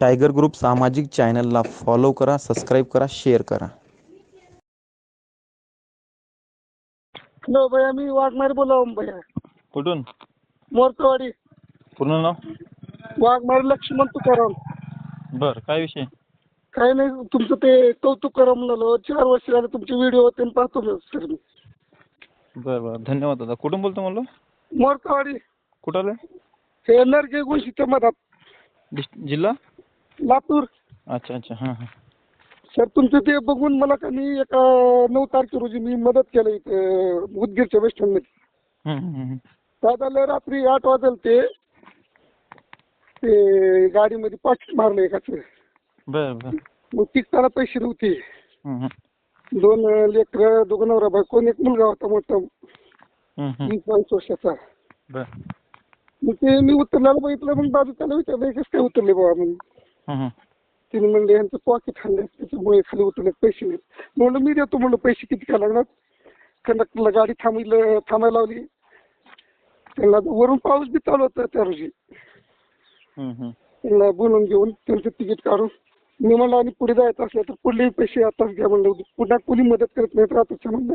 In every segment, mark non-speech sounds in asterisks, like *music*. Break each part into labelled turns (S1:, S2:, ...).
S1: Tiger group सामाजिक चॅनलला follow करा सबस्क्राईब करा शेअर करा.
S2: हॅलो भैया मी वाघमारे बोला भैया
S3: कुठून?
S2: मोरचवाडी.
S3: पूर्ण नाव?
S2: वाघमारे लक्ष्मण तुकाराम.
S3: बर काय विषय?
S2: काही नाही तुमचं ते कौतुक करा म्हणालो चार वर्ष झाले तुमचे व्हिडिओ होते पाहतो मी सर मी.
S3: बर बर धन्यवाद दादा. कुठून बोलतो म्हणलो?
S2: मोरचवाडी.
S3: कुठं आलं?
S2: हे नरगे गोशीच्या मधात.
S3: डिस्ट जिल्हा?
S2: लातूर.
S3: अच्छा अच्छा हां हां.
S2: सर तुमचं ते बघून मला का नाही एका नऊ तारखे रोजी मी मदत केलं इथं उदगीरच्या वेस्टमध्ये.
S3: हम्म, हम्म, हम्म.
S2: काय झालं रात्री आठ वाजल ते ते गाडीमध्ये पाकिट मारलं एकाचं
S3: बर बर.
S2: मग तिकताना पैसे नव्हते.
S3: हम्म, हम्म.
S2: दोन लेकर दोघं नवरा बायको आणि एक मुलगा होता मोठा.
S3: हम्म, हम्म.
S2: वीस बावीस वर्षाचा.
S3: बर.
S2: मग ते मी उतरल्याला बघितलं मग बाजू त्याला विचारलं कसं काय उतरले बाबा?
S3: हम्म.
S2: तिने म्हणले यांचं पॉकेट हल्ले त्याच्यामुळे खाली उतरले पैसे नाहीत म्हणलं मी देतो. म्हणलं पैसे किती काय लागणार? कंडक्टरला गाडी थांबली थांबायला लावली. त्यांना वरून पाऊस बी चालू होता त्या रोजी. त्यांना बोलून घेऊन त्यांचं तिकीट काढून मी म्हणलं आणि पुढे जायचं असलं तर पुढले पैसे आताच घ्या. म्हणलं पुन्हा कोणी मदत करत नाहीत राहतच म्हणलं.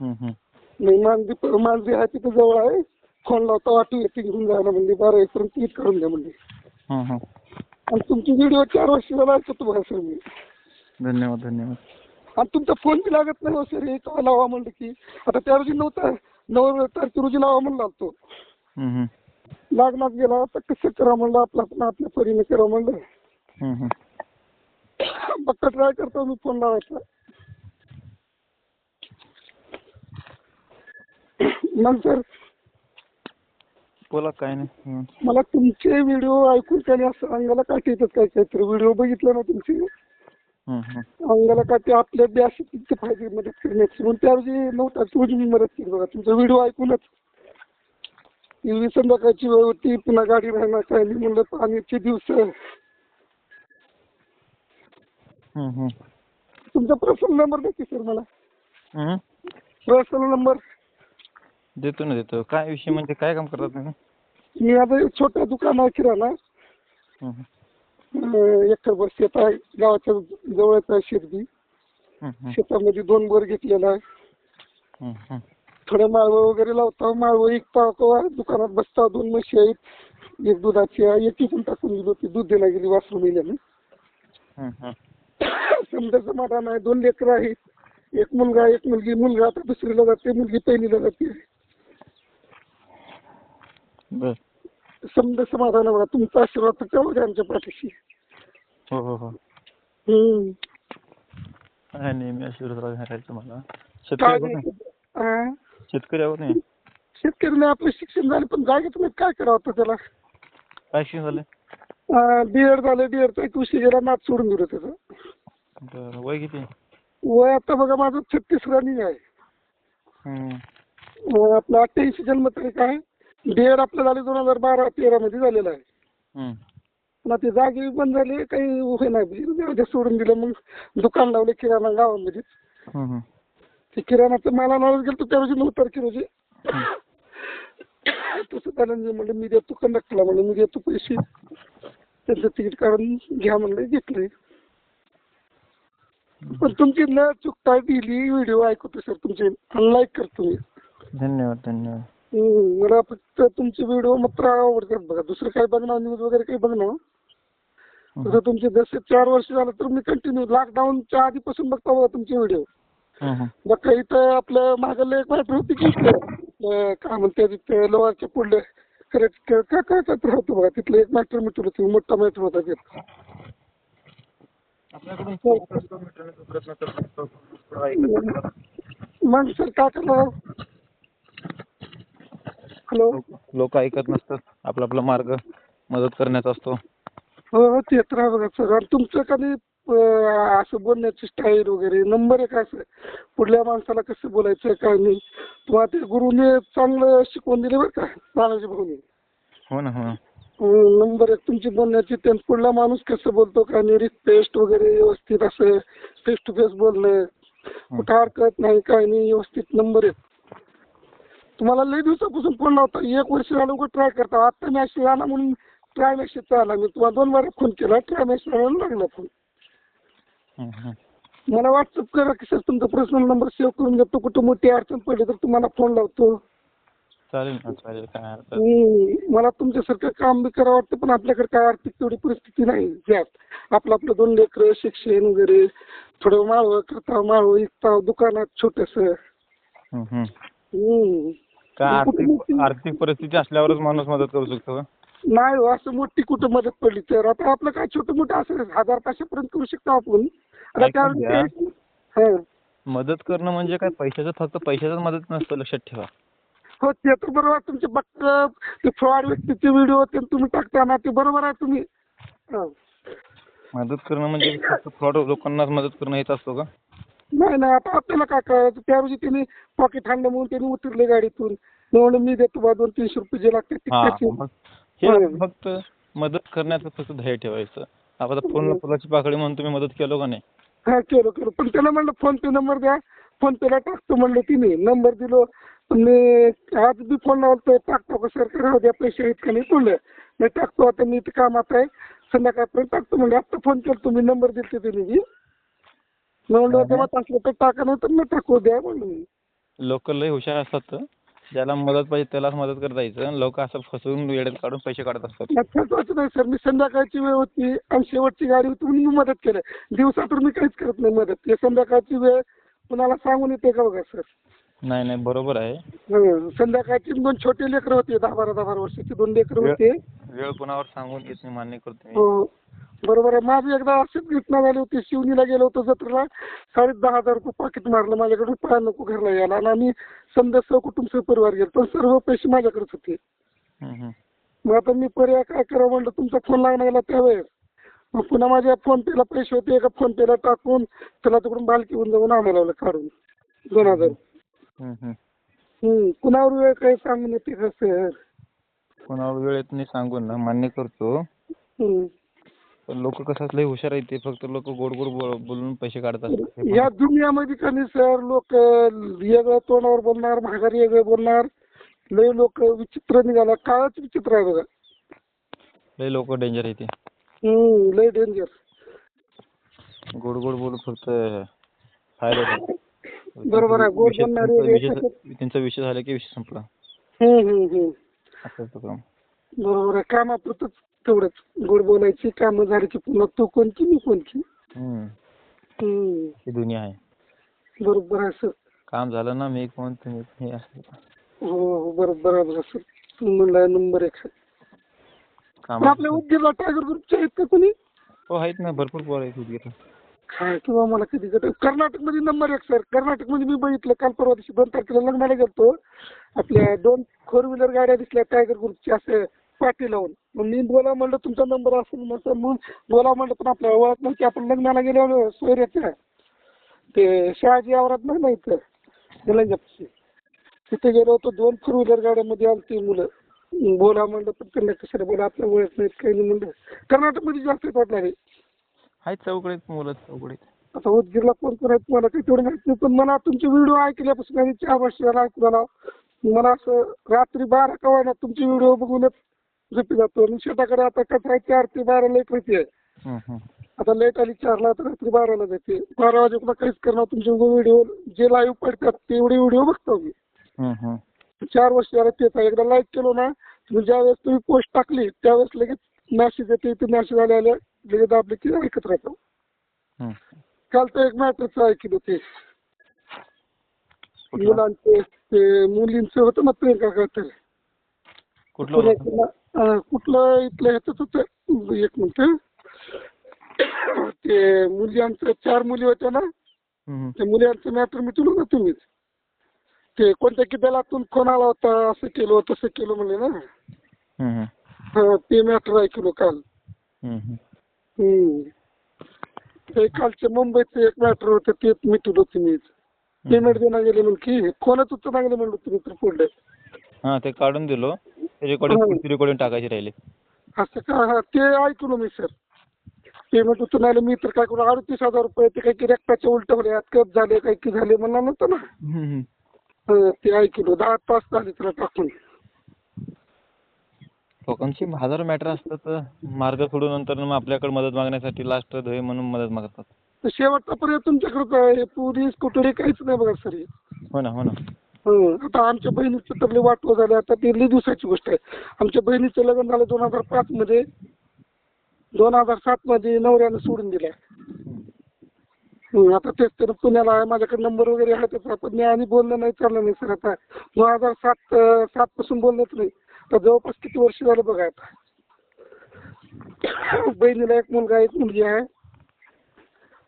S3: हम्म, हम्म.
S2: नाही मांजरी मांजरी आहे तिथं जवळ आहे. फोन लावता वाटू येते घेऊन जायला म्हणजे बारा एकपर्यंत तिकीट काढून द्या म्हणजे आणि तुमची व्हिडिओ चार वर्ष झाला ऐकतो बघा सर मी.
S3: धन्यवाद धन्यवाद.
S2: आणि तुमचा फोन बी लागत नाही हो सर. एक लावा म्हणलं की आता त्या रोजी नव्हता. नऊ तारखे रोजी लावा म्हणला तो
S3: हम्म, हम्म.
S2: लागणार गेला आता कसं करा म्हणलं आपलं आपण आपल्या परीने करा म्हणलं.
S3: हम्म,
S2: ट्राय करतो मी फोन लावायचा? मग सर
S3: बोला काय नाही.
S2: मला तुमचे व्हिडिओ ऐकून त्याने असं अंगाला काठी येतात काय काहीतरी व्हिडिओ बघितलं ना तुमचे. अंगाला काठी आपल्या बी किती पाहिजे मदत करण्याची. म्हणून त्या रोजी नव्हता रोजी मी मदत केली बघा. तुमचा व्हिडिओ ऐकूनच. एवढी संध्याकाळची वेळ होती पुन्हा गाडी राहणार काय नाही म्हणलं पाण्याचे दिवस. तुमचा पर्सनल नंबर द्या की सर मला. Personal number.
S3: देतो ना देतो. काय विषय म्हणजे काय काम करतात तुम्ही?
S2: मी आता एक छोटं दुकान आहे किराणा.
S3: हम्म, हम्म.
S2: अं, एकर बस शेत आहे. गावाच्या जवळच आहे शेतबी
S3: हम्म.
S2: शेतामध्ये दोन बोर घेतलेला आहे.
S3: हम्म, हम्म.
S2: थोडे माळवं वगैरे लावतो. माळवं विकता किंवा दुकानात बसता. दोन म्हशी आहेत. एक दुधाची आहे. एक इकून टाकून दिली होती. दूध द्यायला गेली वासरू मिल्याने
S3: हम्म, हम्म.
S2: समजा समाधान आहे. दोन लेकरं आहेत. एक मुलगा एक मुलगी. मुलगा आता दुसरीला जाते. मुलगी पहिलीला जाते.
S3: बर.
S2: समजा समाधान बघा तुमचा आशीर्वाद तर तेवढा आमच्या पाठीशी.
S3: हो हो हो.
S2: हम्म.
S3: काय नेहमी आशीर्वाद शेतकरी आहोत
S2: नाही. हा?
S3: शेतकरी आहोत नाही?
S2: शेतकऱ्याने आपलं शिक्षण झालं पण जागेत नाही काय करावं त्याला?
S3: काय शिक्षण झालं
S2: डीएड झालं डीएडचा एक विषय गेला नाच सोडून दिलं त्याचं.
S3: बरं वय किती?
S2: वय आता बघा माझं छत्तीस रनिंग आहे.
S3: हम्म.
S2: अं, आपलं अठ्ठ्याऐंशी जन्मतारीख आहे. डीएड आपलं झाले दोन हजार बारा तेरा मध्ये झालेलं आहे.
S3: हम्म.
S2: ते जागे बंद झाले काही हे नाही. जाऊ द्या, सोडून दिलं. मग दुकान लावले किराणा गावामध्ये.
S3: हम्म, हम्म.
S2: ते किराणाचं मला आणायला गेलो त्या रोजी नऊ तारखे रोजी तसं झालं म्हणलं मी देतो कंडक्टरला म्हणलं मी देतो पैसे. त्यांचं तिकीट काढून घ्या म्हणलं घेतले पण तुमची न चुकता दिली व्हिडिओ ऐकतो सर तुमचे. लाईक करतो मी
S3: धन्यवाद धन्यवाद.
S2: हम्म, मला फक्त तुमचे व्हिडिओ मात्र आवडतात बघा. दुसरं काही बघणार न्यूज वगैरे काही बघणार. तसं तुमचे जसे चार वर्ष झालं तर मी कंटिन्यू लॉकडाऊनच्या आधीपासून बघता बघा तुमचे व्हिडिओ. बघा इथं आपलं मागायला एक मॅटर होती की इथं, अं, काय म्हणते तिथं लोहारच्या पुढलं करेक्ट काय काय काय तर होतं बघा. तिथलं एक मॅटर मिटवलं होतं मोठा मॅटर होता ते.
S3: आपल्याकडून सहकार्य मिटवण्याचा प्रयत्न करतो. थोडं ऐकत
S2: मग सर काय करणार? हॅलो.
S3: लोक ऐकत नसतात. आपला आपला मार्ग मदत करण्याचा असतो.
S2: हो हो ते तर आहे बघा सर. आणि तुमचं कधी अं, असं बोलण्याची स्टाईल वगैरे नंबर एक असं. पुढल्या माणसाला कसं बोलायचं काय नाही. तुम्हाला ते गुरुने चांगलं शिकवून दिले बरं का बालाजी भाऊने.
S3: हो ना हो ना.
S2: हं, नंबर एक तुमची बोलण्याची त्यानं पुढला माणूस कसं बोलतो काय नाही. रिक्वेस्ट वगैरे व्यवस्थित असं फेस टू फेस बोलणं. कुठं हरकत नाही काय नाही व्यवस्थित नंबर एक. तुम्हाला लई दिवसापासून फोन लावता एक वर्ष झालं उगा ट्राय करता. आता मी अशी आला म्हणून ट्राय मेसेज आला मी तुम्हाला दोन वेळा फोन केला. ट्राय मेसेज लागला फोन. मला व्हॉट्सअप करा की सर तुमचा पर्सनल नंबर सेव्ह करून घेतो कुठं मोठी अडचण पडली तर तुम्हाला फोन लावतो.
S1: चालेल ना चालेल. काय हरकत नाही.
S2: हम्म, मला तुमच्यासारखं काम बी करावं वाटतं पण आपल्याकडे काय आर्थिक तेवढी परिस्थिती नाही. ज्यात आपलं आपलं दोन लेकरं शिक्षण वगैरे. थोडं माळवं करता माळवं विकता दुकानात छोटस. हम्म.
S1: काय
S2: कुठं
S1: आर्थिक परिस्थिती असल्यावरच माणूस मदत करू शकतो का?
S2: नाही हो, असं मोठी कुठं मदत पडली तर आता आपलं काय छोटं मोठं असं हजार पाचशे करू शकतो आपण आता
S1: ऐकून घ्या.
S2: त्यावेळी हा
S1: मदत करणं म्हणजे काय पैशाचं फक्त पैशाचं मदत नसतं लक्षात ठेवा
S2: हो ते तर बरोबर आहे. तुमचे बघ ते फ्रॉड व्यक्तीचे व्हिडिओ ते तुम्ही टाकता ना ते बरोबर आहे तुम्ही हा.
S1: मदत करणं म्हणजे फक्त फ्रॉड लोकांनाच मदत करणं हेच असतो का
S2: नाही नाही आता आपल्याला काय करायचं? त्या रोजी त्यांनी पॉकेट हाणलं म्हणून त्यांनी उतरले गाडीतून. मी म्हणलं मी देतो बा दोन तीनशे रुपये जे लागतात ते
S1: हा. मग हे फक्त मदत करण्याचं फक्त ध्येय ठेवायचं. आता फोनला फुलाची पाकळी म्हणून तुम्ही मदत केलो का नाही?
S2: हा केलं केलं. पण त्याला म्हणलं फोन पे नंबर द्या. फोन पेला टाकतो म्हणलं तिने. नंबर दिलो. मी आज बी फोन लावतो टाकतो का सर राहू द्या पैसे आहेत का नाही बोललं मी टाकतो. आता मी इथं कामात आहे. संध्याकाळपर्यंत टाकतो म्हणजे आता फोन केला तुम्ही. नंबर दिलते तिने तर टाका नाही तर मी टाकू द्या म्हणलं मी
S1: लोक लय हुशार असतात. ज्याला मदत पाहिजे त्यालाच मदत करता यायचं. लोक असं फसवून वेळेत काढून पैसे काढत असतात.
S2: महत्वाचं नाही सर मी संध्याकाळची वेळ होती आणि शेवटची गाडी होती म्हणून मी मदत केलं. दिवसा तर मी काहीच करत नाही मदत. हे संध्याकाळची वेळ कुणाला सांगून येते का बघा सर?
S1: नाही नाही बरोबर आहे.
S2: हं. संध्याकाळची दोन छोटे लेकरं होते दहा बारा दहा बारा वर्षाचे दोन लेकरं होते.
S1: वेळ कोणावर सांगून येत नाही मान्य करतो मी.
S2: हो. बरोबर आहे. माझी एकदा अशीच घटना झाली होती. शिवनीला गेलो होतो जत्रेला. साडे दहा हजार रुपये पाकिट मारलं. माझ्याकडे रुपया नको घरला यायला. आणि आम्ही समजा सहकुटुंब सहपरिवार गेलो. पण सर्व पैसे माझ्याकडेच होते. मग आता मी पर्याय काय करावं म्हणलं? तुमचा फोन गेला त्यावेळेस. मग पुन्हा माझ्या फोन पेला पैसे होते. एका फोन पेला टाकून त्याला तिकडून बालकीहून जाऊन आणायला लावलं काढून. दोन हजार. कुणावर वेळ काही सांगून येते का सर?
S1: कोणावर वेळ येत नाही सांगून ना. मान्य करतो. पण लोक कसं लय हुशार आहेत ते फक्त लोक गोड गोड बोल- बोलून पैसे काढत असतात पण-
S2: या दुनियामध्ये कधी सर लोक वेगळं तोंडावर बोलणार माघारी वेगळं बोलणार लय लोक विचित्र निघाला काळच विचित्र आहे बघा.
S1: लय लोक डेंजर आहे ते.
S2: हम्म लय डेंजर
S1: गोड गोड बोलून फक्त फायदा होतो. *laughs*
S2: बरोबर आहे गोड
S1: विषय-
S2: बोलणारे
S1: त्यांचा विषय त्यांचा विषय झाला की विषय संपला.
S2: हम्म हम्म हम्म.
S1: असं असतं काम
S2: बरोबर आहे कामापुरतच तेवढंच. गोड बोलायची कामं झाली की पुन्हा तू कोणची मी
S1: हम्म.
S2: हम्म.
S1: ही दुनिया आहे.
S2: बरोबर आहे सर
S1: काम झालं ना मी कोण तुम्ही हे असं
S2: हो हो बरोबर आहे सर. म्हणला नंबर एक आहे.
S1: काम
S2: पण आपल्या उद्योगला टायगर ग्रुपचे आहेत का कोणी?
S1: हो आहेत ना भरपूर पोरं आहेत उद्योगात.
S2: काय किंवा मला कधी कधी कर्नाटकमध्ये नंबर एक सर. कर्नाटकमध्ये मी बघितलं काल परवा दिवशी दोन तारखेला लग्नाला गेलतो. आपल्या दोन फोर व्हीलर गाड्या दिसल्या टायगर ग्रुपच्या असे पाठी लावून. मग मी बोला म्हणलं तुमचा नंबर असेल म्हणतो मग बोला म्हणलं पण आपल्या ओळख नव्हती आपण लग्नाला गेलो सोयऱ्याच्या ते शहाजी आवरात नाही ना इथं निलंग्यापाशी तिथे गेलो होतो दोन फोर व्हीलर गाड्यामध्ये आलती मुलं. बोला म्हणलं पण त्यांना कशाला बोला आपल्या ओळख नाहीत काही नाही म्हणलं. कर्नाटकमध्ये जास्त आहेत वाटलं रे.
S1: आहेत चौकडेत मुलं चौकडेत
S2: आता उदगीरला कोण कोण आहेत मला काही तेवढं माहीत नाही पण मला तुमचे व्हिडिओ ऐकल्यापासून आणि चार वर्ष झाला ऐकून आला मला असं रात्री बारा कवा ना तुमचे व्हिडिओ बघूनच झोपी जातो आणि शेताकडे आता कसं आहे चार ते बारा लाइट होते
S1: हं.
S2: आता लाइट आली चारला तर रात्री बाराला जाते. बारा वाजेपर्यंत काहीच करणार तुमचे व्हिडिओ जे लाईव्ह पडतात तेवढे व्हिडिओ बघतो मी. चार वर्ष झाला तेच आहे. एकदा लाईक केलो ना तुम्ही ज्यावेळेस तुम्ही पोस्ट टाकली त्यावेळेस लगेच मॅसेज येते ते मॅसेज आले आले लगेच दाबले की ऐकत राहतो. काल तर एक मॅटरचं ऐकलं ते मुलांचे ते मुलींचं होतं ना प्रियंका काहीतरी
S1: कुठलं
S2: इथलं ह्याचंच होतं? एक मिनिट ते मुलींचं चार मुली होत्या ना. त्या मुलींचं मॅटर मिटवलं ना तुम्हीच ते कोणत्या की दलातून फोन आला होता असं केलं तसं केलं म्हणले ना?
S1: हं,
S2: ते मॅटर ऐकलो काल. हम्म. ते कालचे मुंबईचं एक मॅटर होतं ते मिटवलं तुम्हीच पेमेंट देणं गेले म्हणून की कोणाच उत्तर मागले म्हणलं तुम्ही तर पुढे.
S1: हा ते काढून दिलो. रेकॉर्डिंग
S2: हो.
S1: पुढची रेकॉर्डिंग टाकायची राहिली.
S2: असं का हा ते ऐकलो मी सर पेमेंट उतरून आलं मी तर काय करू? अडतीस हजार रुपये ते काही की रक्ताचे उलट होले कप झाले काही की झाले म्हणला नव्हतं ना.
S1: हं, हं.
S2: हं, ते ऐकलो दहा तास झाले त्याला टाकून.
S1: लोकांची हजारो मॅटर असतात तर मार्ग सोडून नंतर मग आपल्याकडे मदत मागण्यासाठी लास्ट धोय म्हणून मदत मागतात.
S2: तर शेवटचा पर्याय तुमच्याकडेच आहे? पोलीस कुठे काहीच नाही बघा सर
S1: हो ना हो ना.
S2: हं. आता आमच्या बहिणीचं तर लय वाटवं झालं आता ती लई दिवसाची गोष्ट आहे. आमच्या बहिणीचं लग्न झालं दोन हजार पाच मध्ये. दोन हजार सात मध्ये नवऱ्यानं सोडून दिला. आता तेच तर पुण्याला आहे माझ्याकडे नंबर वगैरे आहे त्याचा पण मी आणि बोलणं नाही चाललं नाही सर आता. दोन हजार सात सात पासून बोलणंच नाही. तर जवळपास किती वर्ष झालं बघा आता. बहिणीला एक मुलगा एक मुलगी आहे.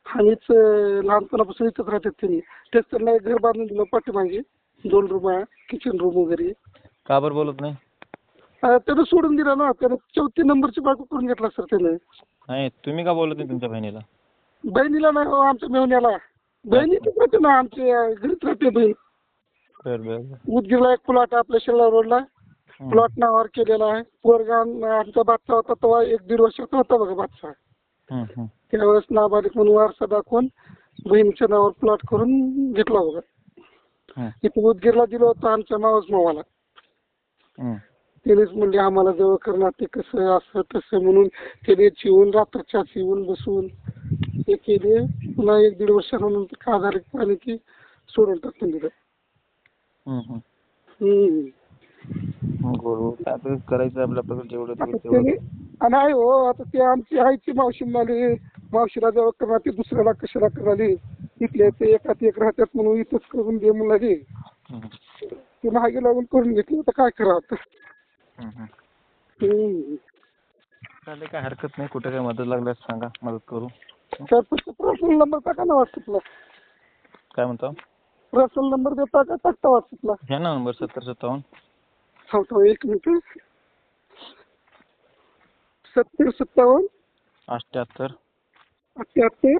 S2: आणिच लहानपणापासून इथंच राहतात त्यांनी तेच त्यांना एक घर बांधून दिलं पाठीमागे. दोन रूम आहे किचन रूम वगैरे.
S1: का बरं बोलत नाही?
S2: अं, त्यानं सोडून दिलं ना त्यानं चौथी नंबरची बायको करून घेतला सर त्यानं.
S1: नाही तुम्ही का बोलत नाही तुमच्या बहिणीला?
S2: बहिणीला नाही हो आमच्या मेहण्याला बहिणी तिथे राहते ना आमची अं, घरीच राहते बहीण.
S1: बर बर बर.
S2: उदगीरला एक प्लॉट आहे आपल्या शेल्ला रोडला.
S1: हं.
S2: प्लॉट नावावर केलेला आहे. पोरगा आमचा बादशा होता तेव्हा एक दीड वर्षाचा होता बघा बादशा
S1: हं, हं.
S2: त्यावेळेस नाबालिक म्हणून वारसा दाखवून बहिणीच्या नावावर प्लॉट करून घेतला बघा इथे उदगीरला दिलं होतं आमच्या मावस मावाला
S1: हं.
S2: त्यानेच म्हणले आम्हाला जवळ करणार ते कसं असं तसं म्हणून त्याने चिवून रात्रच्या चिवून बसून. ते केले. पुन्हा एक दीड वर्षानंतर आधार आले की सोडून टाकून दिलं.
S1: आता करायचं आपल्या आपल्याकडे जेवढं तेवढं.
S2: नाही हो आता ते आमची आईची मावशी म्हणाली मावशीला जवळ करणार ते दुसऱ्याला कशाला कराली इथले ते एकात एक राहतात म्हणून इथंच करून दे म्हणाली
S1: हं,
S2: ते मागे लागून करून घेतलं आता काय करावं आता?
S1: हं, हं.
S2: हम्म.
S1: चालेल काय हरकत नाही कुठे काय मदत लागल्यास सांगा मदत करू.
S2: तुमचा पर्सनल नंबर टाका ना व्हॉट्सअपला
S1: काय म्हणतो?
S2: पर्सनल नंबर देता का टाकता व्हॉट्सअपला
S1: घ्या ना नंबर सत्तर सत्तावन्न.
S2: सांगतो एक मिनिट. सत्तर सत्तावन्न.
S1: अठ्ठ्याहत्तर.
S2: अठ्ठ्याहत्तर.